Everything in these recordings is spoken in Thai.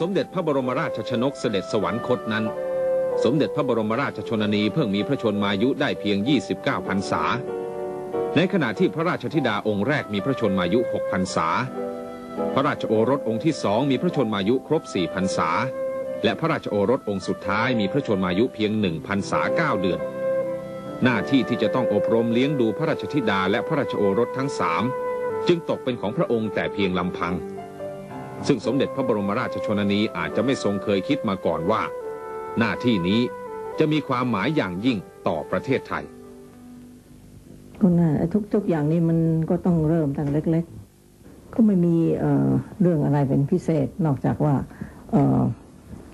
สมเด็จพระบรมราชชนกเสด็จสวรรคตนั้น สมเด็จพระบรมราชชนนีเพิ่งมีพระชนมายุได้เพียง 29พรรษา ในขณะที่พระราชธิดาองค์แรกมีพระชนมายุ6พรรษา พระราชโอรสองค์ที่สองมีพระชนมายุครบ4พรรษา และพระราชโอรสองค์สุดท้ายมีพระชนมายุเพียงหนึ่งพรรษาเก้าเดือน หน้าที่ที่จะต้องอบรมเลี้ยงดูพระราชธิดาและพระราชโอรสทั้งสามจึงตกเป็นของพระองค์แต่เพียงลำพัง ซึ่งสมเด็จพระบรมราชชนนีอาจจะไม่ทรงเคยคิดมาก่อนว่า หน้าที่นี้จะมีความหมายอย่างยิ่งต่อประเทศไทยก็น่าทุกทุกอย่างนี้มันก็ต้องเริ่มตั้งเล็ก ๆ ก็ไม่มีเอ่อเรื่องอะไรเป็นพิเศษ นอกจากว่า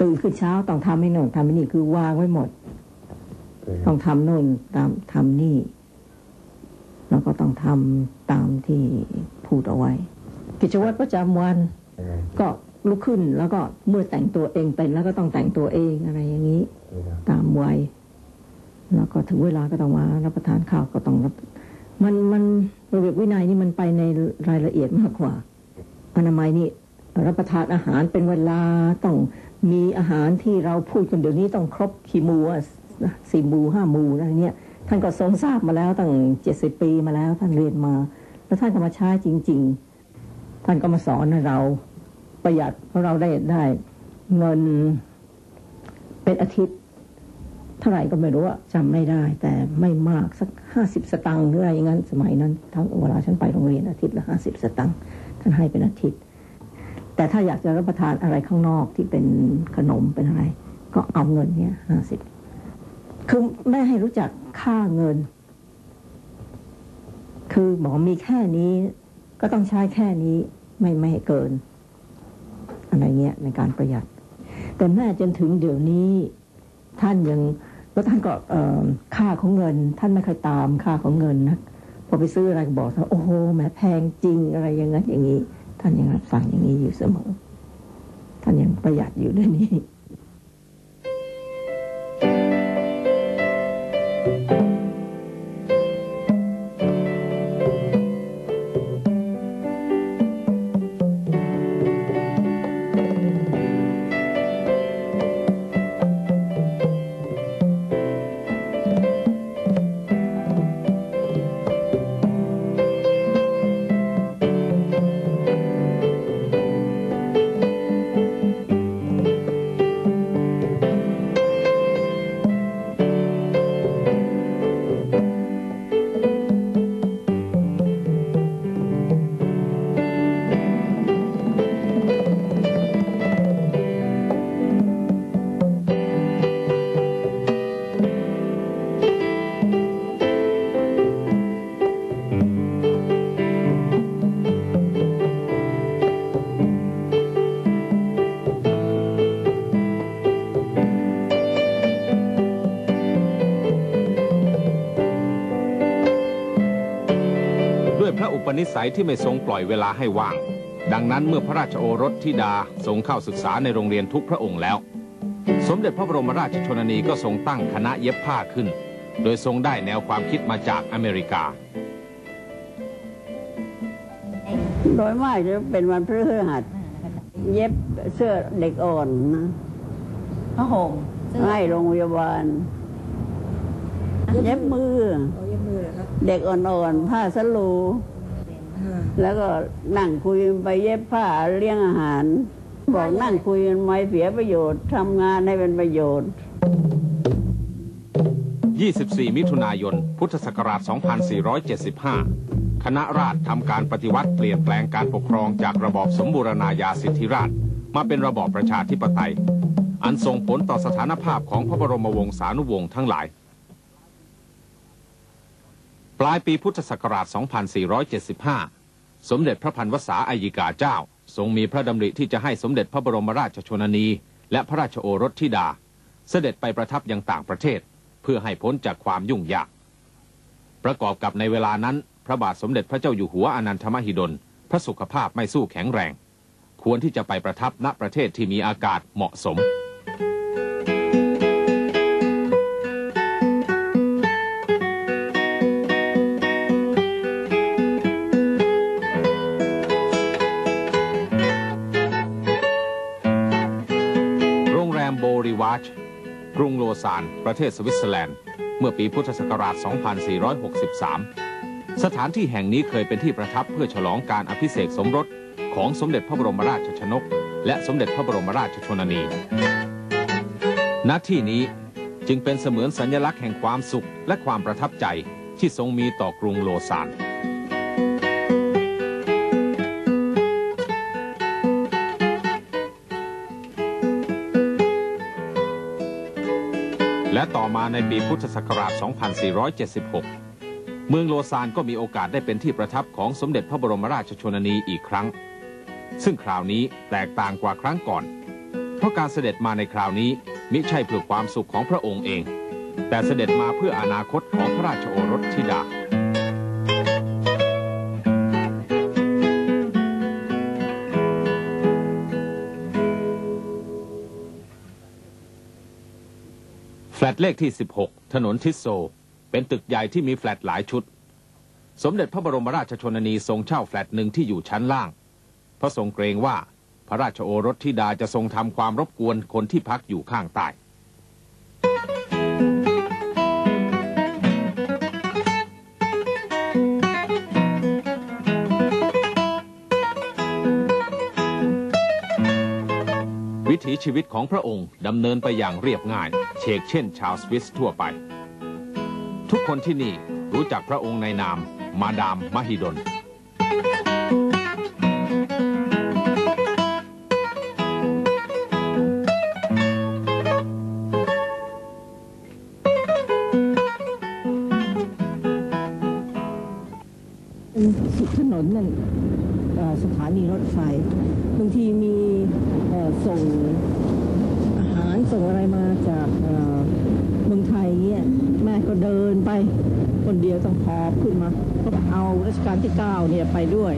ตื่นขึ้นเช้าต้องทำให้โน่นทำให้นี่คือวางไว้หมด ต้องทำโน่นตามทำนี่ แล้วก็ต้องทำตามที่พูดเอาไว้ กิจวัตรประจำวัน ก็ลุกขึ้นแล้วก็เมื่อแต่งตัวเองเป็นแล้วก็ต้องแต่งตัวเองอะไรอย่างนี้ ตามวัยแล้วก็ถึงเวลาก็ต้องมารับประทานข้าวก็ต้องรับ มันมันระเบียบวินัยนี่มันไปในรายละเอียดมากกว่า อนามัยนี่รับประทานอาหารเป็นเวลาต้องมีอาหารที่เราพูดกันเดี๋ยวนี้ต้องครบกี่หมูอะสี่หมูห้าหมูอะไรเนี่ยท่านก็ทรงทราบมาแล้วตั้งเจ็ดสิบปีมาแล้วท่านเรียนมา แล้วท่านก็มาใช้จริง ๆ ท่านก็มาสอนให้เราประหยัดเพราะเราได้ได้เงินเป็นอาทิตย์เท่าไหร่ก็ไม่รู้อะจำไม่ได้ แต่ไม่มากสักห้าสิบสตังค์หรืออะไรอย่างนั้น สมัยนั้นทั้งเวลาฉันไปโรงเรียนอาทิตย์ละห้าสิบสตังค์ท่านให้เป็นอาทิตย์ แต่ถ้าอยากจะรับประทานอะไรข้างนอกที่เป็นขนมเป็นอะไร ก็เอาเงินเนี้ยห้าสิบคือไม่ให้รู้จักค่าเงิน คือบอมีแค่นี้ ก็ต้องใช้แค่นี้ไม่ไม่ให้เกิน อะไรเงี้ยในการประหยัด แต่แม่จนถึงเดี๋ยวนี้ท่านยังแล้วท่านก็ค่าของเงิน ท่านไม่เคยตามค่าของเงินนะพอไปซื้ออะไรก็บอกท่านโอ้โหแหมแพงจริงอะไรอย่างนั้นอย่างนี้ ท่านยังรับสั่งอย่างนี้อยู่เสมอ ท่านยังประหยัดอยู่ด้วยนี้ ด้วยพระอุปนิสัยที่ไม่ทรงปล่อยเวลาให้ว่าง ดังนั้นเมื่อพระราชโอรสธิดาทรงเข้าศึกษาในโรงเรียนทุกพระองค์แล้ว สมเด็จพระบรมราชชนนีก็ทรงตั้งคณะเย็บผ้าขึ้น โดยทรงได้แนวความคิดมาจากอเมริกาโดยมากจะเป็นวันพฤหัสเย็บเสื้อเด็กอ่อนนะผ้าห่มเสื้อให้โรงพยาบาล เย็บมือ เอาเย็บมือเหรอครับเด็กอ่อนๆผ้าสลูแล้วก็นั่งคุยไปเย็บผ้าเลี้ยงอาหาร บอกนั่งคุยกันไม่เสียประโยชน์ทำงานให้เป็นประโยชน์ 24 มิถุนายน พุทธศักราช 2475 คณะราษฎรทำการปฏิวัติเปลี่ยนแปลงการปกครองจากระบอบสมบูรณาญาสิทธิราชย์มาเป็นระบอบประชาธิปไตย อันส่งผลต่อสถานภาพของพระบรมวงศานุวงศ์ทั้งหลายป ลายปีพุทธศักราช 2475 สมเด็จพระพันวษาอายิกาเจ้า ทรงมีพระดำริที่จะให้สมเด็จพระบรมราชชนนี และพระราชโอรสธิดา เสด็จไปประทับยังต่างประเทศ เพื่อให้พ้นจากความยุ่งยาก ประกอบกับในเวลานั้น พระบาทสมเด็จพระเจ้าอยู่หัวอนันทมหิดล พระสุขภาพไม่สู้แข็งแรง ควรที่จะไปประทับณประเทศที่มีอากาศเหมาะสม กรุงโลซาน ประเทศสวิตเซอร์แลนด์ เมื่อปีพุทธศักราช 2463 สถานที่แห่งนี้เคยเป็นที่ประทับเพื่อฉลองการอภิเษกสมรสของสมเด็จพระบรมราชชนก และสมเด็จพระบรมราชชนนี ณ ที่นี้จึงเป็นเสมือนสัญลักษณ์แห่งความสุขและความประทับใจที่ทรงมีต่อกรุงโลซาน และต่อมาในปีพุทธศักราช 2476 เมืองโลซานก็มีโอกาสได้เป็นที่ประทับของสมเด็จพระบรมราชชนนีอีกครั้ง ซึ่งคราวนี้แตกต่างกว่าครั้งก่อน เพราะการเสด็จมาในคราวนี้มิใช่เพื่อความสุขของพระองค์เอง แต่เสด็จมาเพื่ออนาคตของพระราชโอรสธิดา ลตเลขที่ 16 ถนนทิสโซ เป็นตึกใหญ่ที่มีแฟลตหลายชุด สมเด็จพระบรมราชชนนีทรงเช่าแฟลตหนึ่งที่อยู่ชั้นล่าง เพราะทรงเกรงว่าพระราชโอรสธิดาจะทรงทำความรบกวนคนที่พักอยู่ข้างใต้ ถีชีวิตของพระองค์ดำเนินไปอย่างเรียบง่าย เชกเช่นชาวสวิสทั่วไป ทุกคนที่นี่รู้จักพระองค์ในนาม มาดามมหิดลสุดถนนนั่นเอ่อสถานีรถไฟ บางทีมีเอ่อส่งอาหารส่งอะไรมาจากเอ่อเมืองไทยเนี่ยแม่ก็เดินไป คนเดียวต้องหอบขึ้นมาก็เอารัชกาลที่เก้าเนี่ยไปด้วย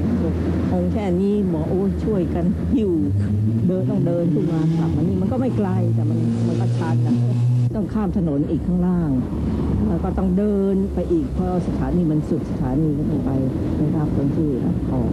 องค์แค่นี้หมอโอ้ยช่วยกันหิวเดินต้องเดินขึ้นมากลับมานี่มันก็ไม่ไกลแต่มันมันก็ชันนะต้องข้ามถนนอีกข้างล่างแล้วก็ต้องเดินไปอีกเพราะสถานีมันสุดสถานีก็ต้องไปไปรับคนที่รับของ